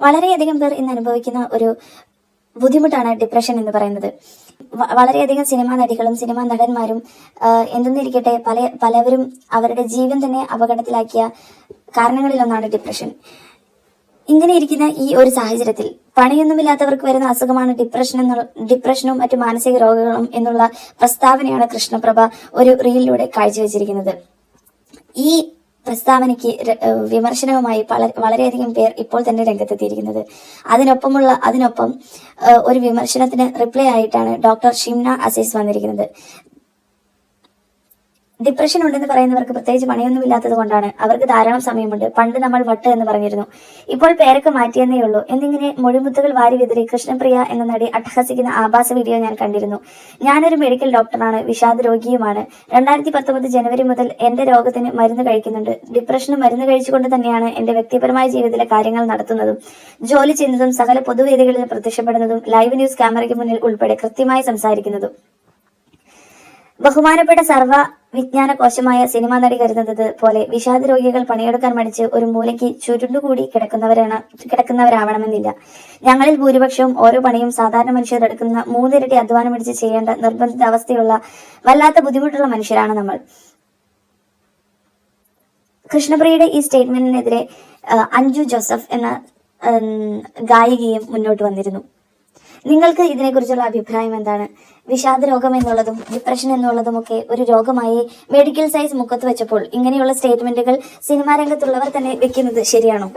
വളരെയധികം പേർ ഇന്ന് അനുഭവിക്കുന്ന ഒരു ബുദ്ധിമുട്ടാണ് ഡിപ്രഷൻ എന്ന് പറയുന്നത്. വളരെയധികം സിനിമാ നടികളും സിനിമാ നടന്മാരും എന്തെന്നിരിക്കട്ടെ പല പലവരും അവരുടെ ജീവൻ തന്നെ അപകടത്തിലാക്കിയ കാരണങ്ങളിലൊന്നാണ് ഡിപ്രഷൻ ഇങ്ങനെ ഇരിക്കുന്ന ഈ ഒരു സാഹചര്യത്തിൽ പണിയൊന്നുമില്ലാത്തവർക്ക് വരുന്ന അസുഖമാണ് ഡിപ്രഷൻ എന്നുള്ള ഡിപ്രഷനും മറ്റു മാനസിക രോഗങ്ങളും എന്നുള്ള പ്രസ്താവനയാണ് കൃഷ്ണപ്രഭ ഒരു റീലിലൂടെ കാഴ്ചവെച്ചിരിക്കുന്നത്. ഈ പ്രസ്താവനയ്ക്ക് വിമർശനവുമായി വളരെയധികം പേർ ഇപ്പോൾ തന്നെ രംഗത്തെത്തിയിരിക്കുന്നത്. അതിനൊപ്പമുള്ള അതിനൊപ്പം ഒരു വിമർശനത്തിന് റിപ്ലൈ ആയിട്ടാണ് ഡോക്ടർ ഷിംന അസീസ് വന്നിരിക്കുന്നത്. ഡിപ്രഷൻ ഉണ്ടെന്ന് പറയുന്നവർക്ക് പ്രത്യേകിച്ച് പണിയൊന്നുമില്ലാത്തത് കൊണ്ടാണ്. അവർക്ക് ധാരാളം സമയമുണ്ട്. പണ്ട് നമ്മൾ വട്ട് എന്ന് പറഞ്ഞിരുന്നു. ഇപ്പോൾ പേരൊക്കെ മാറ്റിയെന്നേ ഉള്ളൂ. എന്നിങ്ങനെ മൊഴിമുത്തുകൾ വാരി വിതറി കൃഷ്ണപ്രിയ എന്ന നടി അട്ടഹസിക്കുന്ന ആഭാസ വീഡിയോ ഞാൻ കണ്ടിരുന്നു. ഞാനൊരു മെഡിക്കൽ ഡോക്ടറാണ് വിഷാദ രോഗിയുമാണ്. രണ്ടായിരത്തി പത്തൊമ്പത് ജനുവരി മുതൽ എന്റെ രോഗത്തിന് മരുന്ന് കഴിക്കുന്നുണ്ട്. ഡിപ്രഷന് മരുന്ന് കഴിച്ചുകൊണ്ട് തന്നെയാണ് എന്റെ വ്യക്തിപരമായ ജീവിതത്തിലെ കാര്യങ്ങൾ നടത്തുന്നതും ജോലി ചെയ്യുന്നതും സകല പൊതുവേദികളിൽ പ്രത്യക്ഷപ്പെടുന്നതും ലൈവ് ന്യൂസ് ക്യാമറയ്ക്ക് മുന്നിൽ ഉൾപ്പെടെ കൃത്യമായി സംസാരിക്കുന്നതും. ബഹുമാനപ്പെട്ട സർവ വിജ്ഞാന കോശമായ സിനിമാ നടി കരുതുന്നത് പോലെ വിഷാദ രോഗികൾ പണിയെടുക്കാൻ മടിച്ച് ഒരു മൂലയ്ക്ക് ചുരുണ്ടുകൂടി കിടക്കുന്നവരാണ് കിടക്കുന്നവരാവണമെന്നില്ല. ഞങ്ങളിൽ ഭൂരിപക്ഷവും ഓരോ പണിയും സാധാരണ മനുഷ്യർ എടുക്കുന്ന മൂന്നിരട്ടി അധ്വാനം പിടിച്ച് ചെയ്യേണ്ട നിർബന്ധിത അവസ്ഥയുള്ള വല്ലാത്ത ബുദ്ധിമുട്ടുള്ള മനുഷ്യരാണ് നമ്മൾ. കൃഷ്ണപ്രിയയുടെ ഈ സ്റ്റേറ്റ്മെന്റിനെതിരെ അഞ്ജു ജോസഫ് എന്ന ഗായികയും മുന്നോട്ട് വന്നിരുന്നു. നിങ്ങൾക്ക് ഇതിനെക്കുറിച്ചുള്ള അഭിപ്രായം എന്താണ്? വിഷാദ രോഗം എന്നുള്ളതും ഡിപ്രഷൻ എന്നുള്ളതും ഒക്കെ ഒരു രോഗമായി മെഡിക്കൽ സയൻസ് മുഖത്ത് വെച്ചപ്പോൾ ഇങ്ങനെയുള്ള സ്റ്റേറ്റ്മെന്റുകൾ സിനിമാ രംഗത്തുള്ളവർ തന്നെ വെക്കുന്നത് ശരിയാണോ?